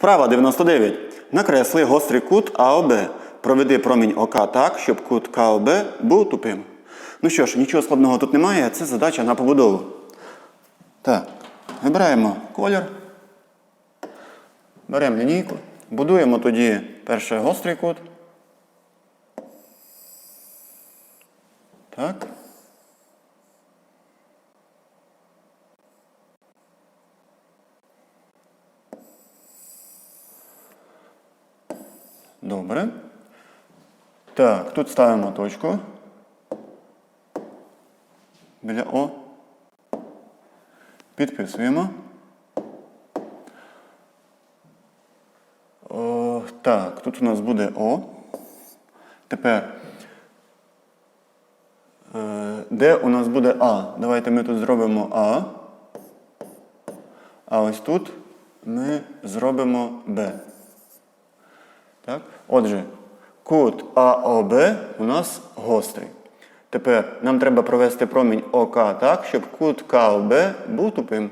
Вправа 99. Накресли гострий кут АОБ. Проведи промінь ОК так, щоб кут КОБ був тупим. Ну що ж, нічого складного тут немає, це задача на побудову. Так, вибираємо колір. Беремо лінійку. Будуємо тоді перший гострий кут. Так. Добре. Так, тут ставимо точку. Біля О. Підписуємо. О, так, тут у нас буде О. Тепер. Е, де у нас буде А? Давайте ми тут зробимо А. А ось тут ми зробимо Б. Так? Отже, кут АОБ у нас гострий. Тепер нам треба провести промінь ОК так, щоб кут КОБ був тупим.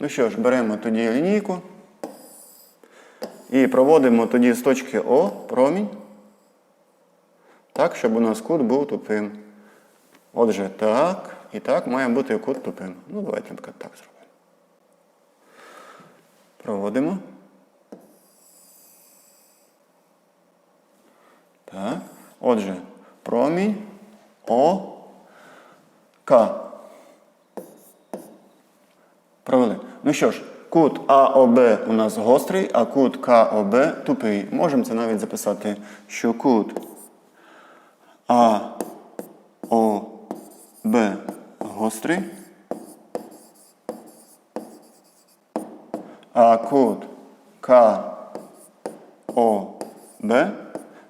Ну що ж, беремо тоді лінійку і проводимо тоді з точки О промінь. Так, щоб у нас кут був тупим. Отже, так і так має бути кут тупим. Ну, давайте наприклад, так зробимо. Проводимо. Так. Отже, промінь О К. Провели. Ну що ж, кут АОБ у нас гострий, а кут КОБ тупий. Можемо це навіть записати, що кут АОБ гострий, а кут КОБ